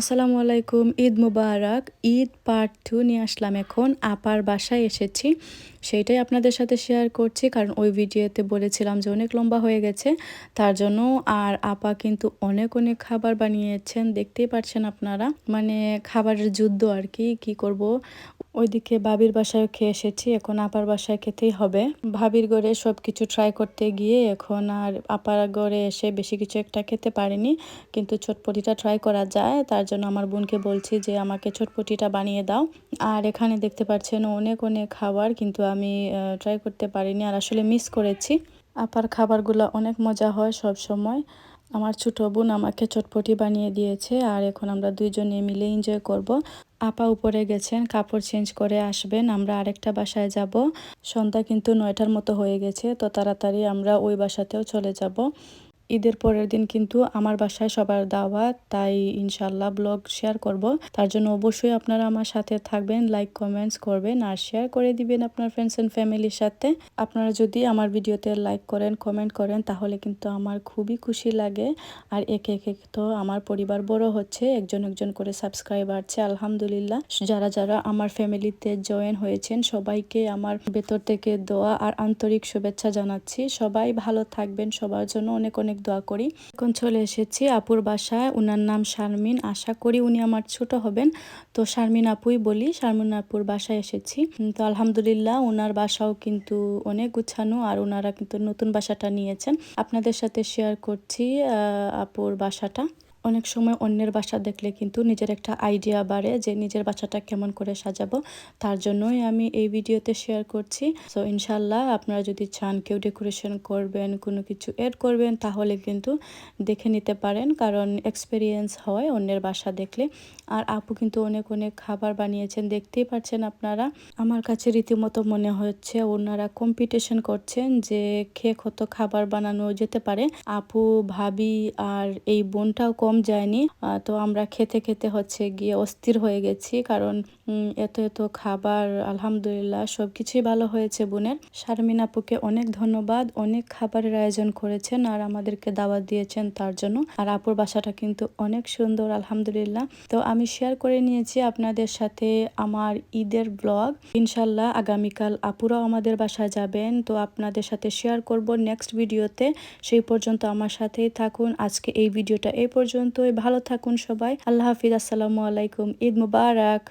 আসসালামু আলাইকুম, ঈদ মুবারক। Eid part two নিয়ে আসলাম এখন। আপার বাসায় এসেছি। সেইটাই আপনাদের সাথে শেয়ার করছি, কারণ ওই ভিডিওতে বলেছিলাম যে অনেক লম্বা হয়ে গেছে। তার জন্য আর আপা কিন্তু অনেক অনেক খাবার বানিয়েছেন। দেখতেই পাচ্ছেন আপনারা। মানে খাবারের যুদ্ধ আর কি কি করব? ওইদিকে ভাবির বাসায় খেয়ে এসেছি, এখন আপার বাসায় খেতেই হবে। ভাবির ঘরে সব কিছু ট্রাই করতে গিয়ে এখন আর আপার ঘরে এসে বেশি কিছু একটা খেতে পারিনি, কিন্তু চটপটিটা ট্রাই করা যায়। তার জন্য আমার বোনকে বলছি যে, আমাকে চটপটিটা বানিয়ে দাও। আর এখানে দেখতে পাচ্ছেন অনেক অনেক খাবার, কিন্তু আমি ট্রাই করতে পারিনি আর আসলে মিস করেছি। আপার খাবারগুলো অনেক মজা হয় সব সময়। আমার ছোটো বোন আমাকে চটপটি বানিয়ে দিয়েছে আর এখন আমরা দুইজনে মিলে এনজয় করব। আপা উপরে গেছেন, কাপড় চেঞ্জ করে আসবেন, আমরা আরেকটা বাসায় যাব। সন্ধ্যা কিন্তু নয়টার মতো হয়ে গেছে, তো তাড়াতাড়ি আমরা ওই বাসাতেও চলে যাব। ঈদের পরের দিন কিন্তু আমার বাসায় সবার দাওয়াত, তাই ইনশাল্লাহ ব্লগ শেয়ার করব। তার জন্য অবশ্যই আপনারা আমার সাথে থাকবেন লাইক কমেন্টস করবেন আর শেয়ার করে দিবেন আপনার ফ্রেন্ডস অ্যান্ড ফ্যামিলির সাথে। আপনারা যদি আমার ভিডিওতে লাইক করেন কমেন্ট করেন, তাহলে কিন্তু আমার খুবই খুশি লাগে। আর একে একে তো আমার পরিবার বড় হচ্ছে, একজন একজন করে সাবস্ক্রাইব আছে আলহামদুলিল্লাহ। যারা যারা আমার ফ্যামিলিতে জয়েন হয়েছেন, সবাইকে আমার ভেতর থেকে দোয়া আর আন্তরিক শুভেচ্ছা জানাচ্ছি। সবাই ভালো থাকবেন, সবার জন্য অনেক অনেক দোয়া করি। এখন চলে এসেছি আপুর বাসায়। উনার নাম শারমিন। আশা করি উনি আমার ছোট হবেন। তো শারমিন আপুই বলি, শারমিন আপুর বাসায় এসেছি। তো আলহামদুলিল্লাহ ওনার বাসাও কিন্তু অনেক গুছানো আর ওনারা কিন্তু নতুন বাসাটা নিয়েছেন। আপনাদের সাথে শেয়ার করছি আপুর বাসাটা। অনেক সময় অন্যের বাসা দেখলে কিন্তু নিজের একটা আইডিয়া বাড়ে যে নিজের বাসাটা কেমন করে সাজাবো। তার জন্যই আমি এই ভিডিওতে শেয়ার করছি। সো ইনশাল্লাহ আপনারা যদি চান কেউ ডেকোরেশন করবেন, কোনো কিছু এড করবেন, তাহলে কিন্তু দেখে নিতে পারেন। কারণ এক্সপিরিয়েন্স হয় অন্যের বাসা দেখলে। আর আপু কিন্তু অনেক অনেক খাবার বানিয়েছেন, দেখতেই পাচ্ছেন আপনারা। আমার কাছে রীতিমতো মনে হচ্ছে ওনারা কম্পিটিশন করছেন যে খেয়ে কত খাবার বানানো যেতে পারে। আপু, ভাবি আর এই বোনটাও কম যায়নি। তো আমরা খেতে খেতে হচ্ছে গিয়ে অস্থির হয়ে গেছি কারণ এত এত খাবার, আলহামদুলিল্লাহ সব কিছুই ভালো হয়েছে বোনের। শারমিন আপুকে অনেক ধন্যবাদ, অনেক খাবারের আয়োজন করেছেন আর আমাদেরকে দাওয়াত দিয়েছেন তার জন্য। আর আপুর বাসাটা কিন্তু অনেক সুন্দর, আলহামদুলিল্লাহ। তো আমি শেয়ার করে নিয়েছি আপনাদের সাথে আমার ঈদের ব্লগ ইনশাল্লাহ আগামীকাল আপুরাও আমাদের বাসায় যাবেন। তো আপনাদের সাথে শেয়ার করব নেক্সট ভিডিওতে সেই পর্যন্ত আমার সাথেই থাকুন। আজকে এই ভিডিওটা এই পর্যন্তই। ভালো থাকুন সবাই। আল্লাহ হাফিজ। আসসালামু আলাইকুম। ঈদ মুবারক।